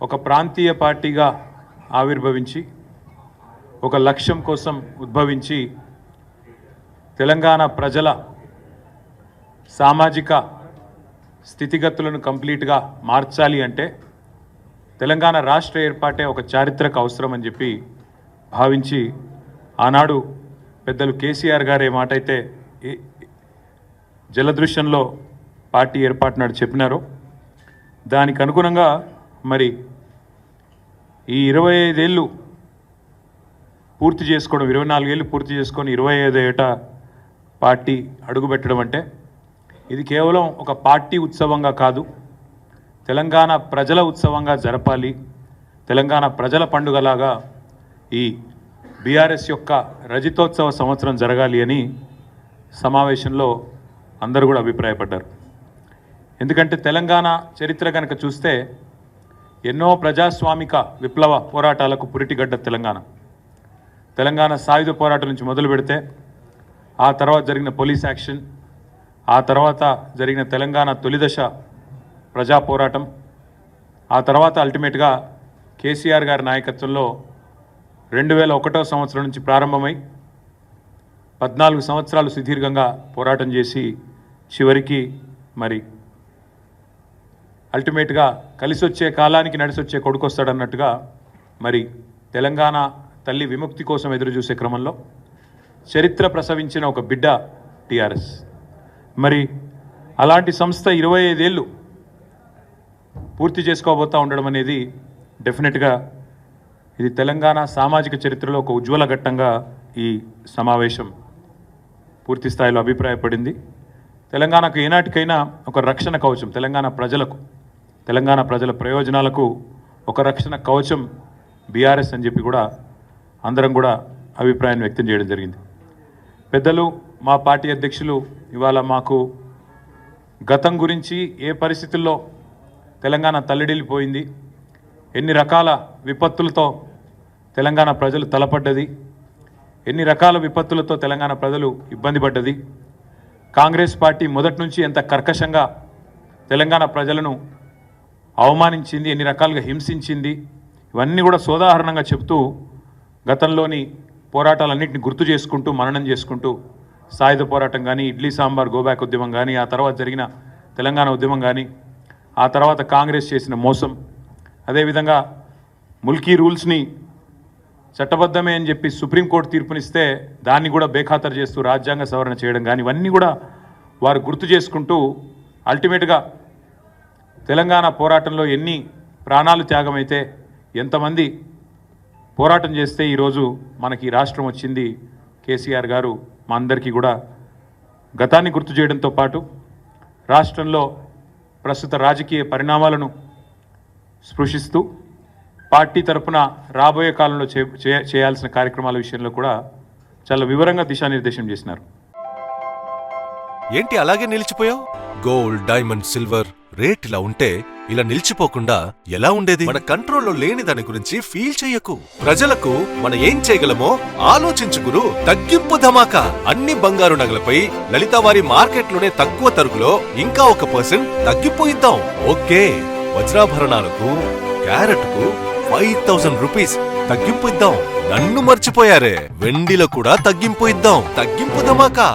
ఒక ప్రాంతీయ పార్టీగా ఆవిర్భవించి ఒక లక్ష్యం కోసం ఉద్భవించి తెలంగాణ ప్రజల సామాజిక స్థితిగతులను కంప్లీట్గా మార్చాలి అంటే తెలంగాణ రాష్ట్ర ఏర్పాటే ఒక చారిత్రక అవసరం అని చెప్పి భావించి ఆనాడు పెద్దలు కేసీఆర్ గారు ఏ మాట అయితే జలదృశ్యంలో పార్టీ ఏర్పాటునాడు చెప్పినారో. దానికి అనుగుణంగా మరి ఈ ఇరవై ఐదేళ్ళు పూర్తి చేసుకోవడం ఇరవై నాలుగేళ్ళు పూర్తి చేసుకొని ఇరవై ఐదు ఏట పార్టీ అడుగుపెట్టడం అంటే ఇది కేవలం ఒక పార్టీ ఉత్సవంగా కాదు. తెలంగాణ ప్రజల ఉత్సవంగా జరపాలి. తెలంగాణ ప్రజల పండుగలాగా ఈ బీఆర్ఎస్ యొక్క రజితోత్సవ సంవత్సరం జరగాలి అని సమావేశంలో అందరూ కూడా అభిప్రాయపడ్డారు. ఎందుకంటే తెలంగాణ చరిత్ర కనుక చూస్తే ఎన్నో ప్రజాస్వామిక విప్లవ పోరాటాలకు పురిటిగడ్డ తెలంగాణ. తెలంగాణ సాయుధ పోరాటం నుంచి మొదలు పెడితే ఆ తర్వాత జరిగిన పోలీస్ యాక్షన్ ఆ తర్వాత జరిగిన తెలంగాణ తొలిదశ ప్రజా పోరాటం ఆ తర్వాత అల్టిమేట్గా కేసీఆర్ గారి నాయకత్వంలో రెండు వేల ఒకటో సంవత్సరం నుంచి ప్రారంభమై పద్నాలుగు సంవత్సరాలు సుదీర్ఘంగా పోరాటం చేసి చివరికి మరి అల్టిమేట్గా కలిసి వచ్చే కాలానికి నడిసొచ్చే వచ్చే కొడుకు వస్తాడన్నట్టుగా మరి తెలంగాణ తల్లి విముక్తి కోసం ఎదురుచూసే క్రమంలో చరిత్ర ప్రసవించిన ఒక బిడ్డ టిఆర్ఎస్. మరి అలాంటి సంస్థ ఇరవై ఐదేళ్ళు పూర్తి చేసుకోబోతా ఉండడం అనేది డెఫినెట్గా ఇది తెలంగాణ సామాజిక చరిత్రలో ఒక ఉజ్వల ఘట్టంగా ఈ సమావేశం పూర్తి స్థాయిలో అభిప్రాయపడింది. తెలంగాణకు ఏనాటికైనా ఒక రక్షణ కవచం తెలంగాణ ప్రజలకు తెలంగాణ ప్రజల ప్రయోజనాలకు ఒక రక్షణ కవచం బీఆర్ఎస్ అని చెప్పి కూడా అందరం కూడా అభిప్రాయాన్ని వ్యక్తం చేయడం జరిగింది. పెద్దలు మా పార్టీ అధ్యక్షులు ఇవాళ మాకు గతం గురించి ఏ పరిస్థితుల్లో తెలంగాణ తల్లడిల్లిపోయింది ఎన్ని రకాల విపత్తులతో తెలంగాణ ప్రజలు తలపడ్డది ఎన్ని రకాల విపత్తులతో తెలంగాణ ప్రజలు ఇబ్బంది పడ్డది కాంగ్రెస్ పార్టీ మొదటి నుంచి ఎంత కర్కశంగా తెలంగాణ ప్రజలను అవమానించింది ఎన్ని రకాలుగా హింసించింది ఇవన్నీ కూడా సోదాహరణంగా చెప్తూ గతంలోని పోరాటాలన్నింటినీ గుర్తు చేసుకుంటూ మననం చేసుకుంటూ సాయుధ పోరాటం కానీ ఇడ్లీ సాంబార్ గోబ్యాక్ ఉద్యమం కానీ ఆ తర్వాత జరిగిన తెలంగాణ ఉద్యమం కానీ ఆ తర్వాత కాంగ్రెస్ చేసిన మోసం. అదేవిధంగా ముల్కీ రూల్స్ని చట్టబద్ధమే అని చెప్పి సుప్రీంకోర్టు తీర్పునిస్తే దాన్ని కూడా బేఖాతరు చేస్తూ రాజ్యాంగ సవరణ చేయడం కానీ ఇవన్నీ కూడా వారు గుర్తు చేసుకుంటూ అల్టిమేట్గా తెలంగాణ పోరాటంలో ఎన్ని ప్రాణాలు త్యాగమైతే ఎంతమంది పోరాటం చేస్తే ఈరోజు మనకి రాష్ట్రం వచ్చింది కేసీఆర్ గారు మా అందరికీ కూడా గతాన్ని గుర్తు చేయడంతో పాటు రాష్ట్రంలో ప్రస్తుత రాజకీయ పరిణామాలను స్పృశిస్తూ పార్టీ తరపున రాబోయే కాలంలో చే చే- చేయాల్సిన కార్యక్రమాల విషయంలో కూడా చాలా వివరంగా దిశానిర్దేశం చేసినారు. ఏంటి అలాగే నిలిచిపోయావు? గోల్డ్ డైమండ్ సిల్వర్ రేట్ ఇలా ఉంటే ఇలా నిలిచిపోకుండా ఎలా ఉండేది? మన కంట్రోల్లో లేని దాని గురించి ఫీల్ చెయ్యకు. ప్రజలకు మన ఏం చేయగలమో ఆలోచించు గురు. తగ్గింపు ధమాకా. అన్ని బంగారు నగలపై లలిత వారి మార్కెట్లోనే తక్కువ తరుగులో ఇంకా ఒక పర్సెంట్ తగ్గింపు ఇద్దాం ఓకే. వజ్రాభరణాలకు క్యారెట్కు ఫైవ్ థౌసండ్ రూపీస్ తగ్గింపు ఇద్దాం. నన్ను మర్చిపోయారే. వెండిలో కూడా తగ్గింపు ఇద్దాం. తగ్గింపు ధమాకా.